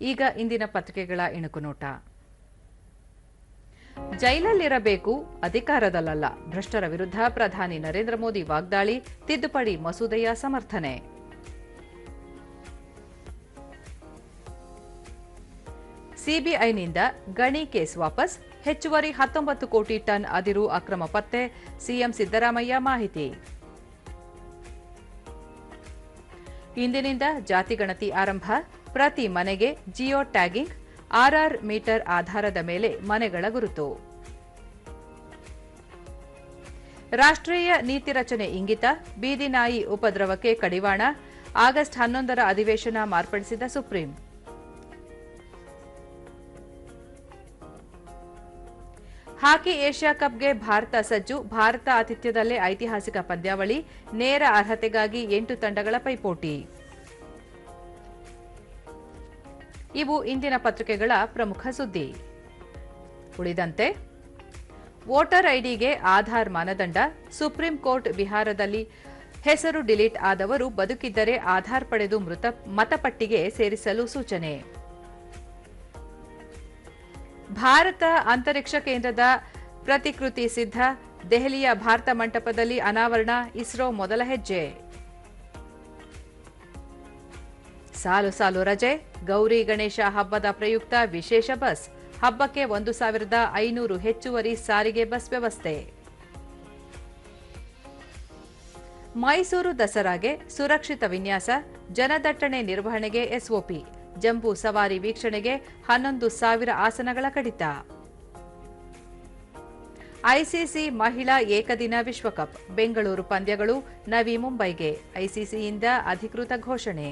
ಈಗ ಇಂದಿನ ಪತ್ರಿಕೆಗಳ ಇಣುಕುನೋಟ ಜೈಲಲ್ಲಿರಬೇಕು, ಅಧಿಕಾರದಲ್ಲಲ್ಲ. ಭ್ರಷ್ಟರ ವಿರುದ್ಧ ಪ್ರಧಾನಿ ನರೇಂದ್ರ ಮೋದಿ ವಾಗ್ದಾಳಿ, ತಿದ್ದುಪಡಿ ಮಸೂದೆಯ ಸಮರ್ಥನೆ. ಸಿಬಿಐನಿಂದ ಗಣಿ ಕೇಸ್ ವಾಪಸ್, ಹೆಚ್ಚುವರಿ ಹತ್ತೊಂಬತ್ತು ಕೋಟಿ ಟನ್ ಅದಿರು ಅಕ್ರಮ ಪತ್ತೆ, ಸಿಎಂ ಸಿದ್ದರಾಮಯ್ಯ ಮಾಹಿತಿ. ಇಂದಿನಿಂದ ಜಾತಿಗಣತಿ ಆರಂಭ ಪ್ರತಿ ಮನೆಗೆ ಜಿಯೋ ಟ್ಯಾಗಿಂಗ್ ಆರ್ಆರ್ ಮೀಟರ್ ಆಧಾರದ ಮೇಲೆ ಮನೆಗಳ ಗುರುತು. ರಾಷ್ಟ್ರೀಯ ನೀತಿ ರಚನೆ ಇಂಗಿತ ಬೀದಿನಾಯಿ ಉಪದ್ರವಕ್ಕೆ ಕಡಿವಾಣ, ಆಗಸ್ಟ್ ಹನ್ನೊಂದರ ಅಧಿವೇಶನ ಮಾರ್ಪಡಿಸಿದ ಸುಪ್ರೀಂ. ಹಾಕಿ ಏಷ್ಯಾ ಕಪ್ಗೆ ಭಾರತ ಸಜ್ಜು, ಭಾರತ ಆತಿಥ್ಯದಲ್ಲೇ ಐತಿಹಾಸಿಕ ಪಂದ್ಯಾವಳಿ, ನೇರ ಅರ್ಹತೆಗಾಗಿ ಎಂಟು ತಂಡಗಳ ಪೈಪೋಟಿ. ಇವು ಇಂದಿನ ಪತ್ರಿಕೆಗಳ ಪ್ರಮುಖ ಸುದ್ದಿ. ಉಳಿದಂತೆ, ವೋಟರ್ ಐಡಿಗೆ ಆಧಾರ್ ಮಾನದಂಡ, ಸುಪ್ರೀಂ ಕೋರ್ಟ್ ಬಿಹಾರದಲ್ಲಿ ಹೆಸರು ಡಿಲೀಟ್ ಆದವರು ಬದುಕಿದ್ದರೆ ಆಧಾರ್ ಪಡೆದು ಮೃತ, ಮತಪಟ್ಟಿಗೆ ಸೇರಿಸಲು ಸೂಚನೆ. ಭಾರತ ಅಂತರಿಕ್ಷ ಕೇಂದ್ರದ ಪ್ರತಿಕೃತಿ ಸಿದ್ಧ, ದೆಹಲಿಯ ಭಾರತ ಮಂಟಪದಲ್ಲಿ ಅನಾವರಣ, ಇಸ್ರೋ ಮೊದಲ ಹೆಜ್ಜೆ. ಸಾಲು ಸಾಲು ರಜೆ, ಗೌರಿ ಗಣೇಶ ಹಬ್ಬದ ಪ್ರಯುಕ್ತ ವಿಶೇಷ ಬಸ್. ಹಬ್ಬಕ್ಕೆ ಒಂದು ಸಾವಿರದ ಐನೂರು ಹೆಚ್ಚುವರಿ ಸಾರಿಗೆ ಬಸ್ ವ್ಯವಸ್ಥೆ. ಮೈಸೂರು ದಸರಾಗೆ ಸುರಕ್ಷಿತ ವಿನ್ಯಾಸ, ಜನದಟ್ಟಣೆ ನಿರ್ವಹಣೆಗೆ ಎಸ್ಒಪಿ. ಜಂಬೂ ಸವಾರಿ ವೀಕ್ಷಣೆಗೆ ಹನ್ನೊಂದು ಸಾವಿರ ಆಸನಗಳ ಕಡಿತ. ಐಸಿಸಿ ಮಹಿಳಾ ಏಕದಿನ ವಿಶ್ವಕಪ್, ಬೆಂಗಳೂರು ಪಂದ್ಯಗಳು ನವಿ ಮುಂಬೈಗೆ. ಐಸಿಸಿಯಿಂದ ಅಧಿಕೃತ ಘೋಷಣೆ.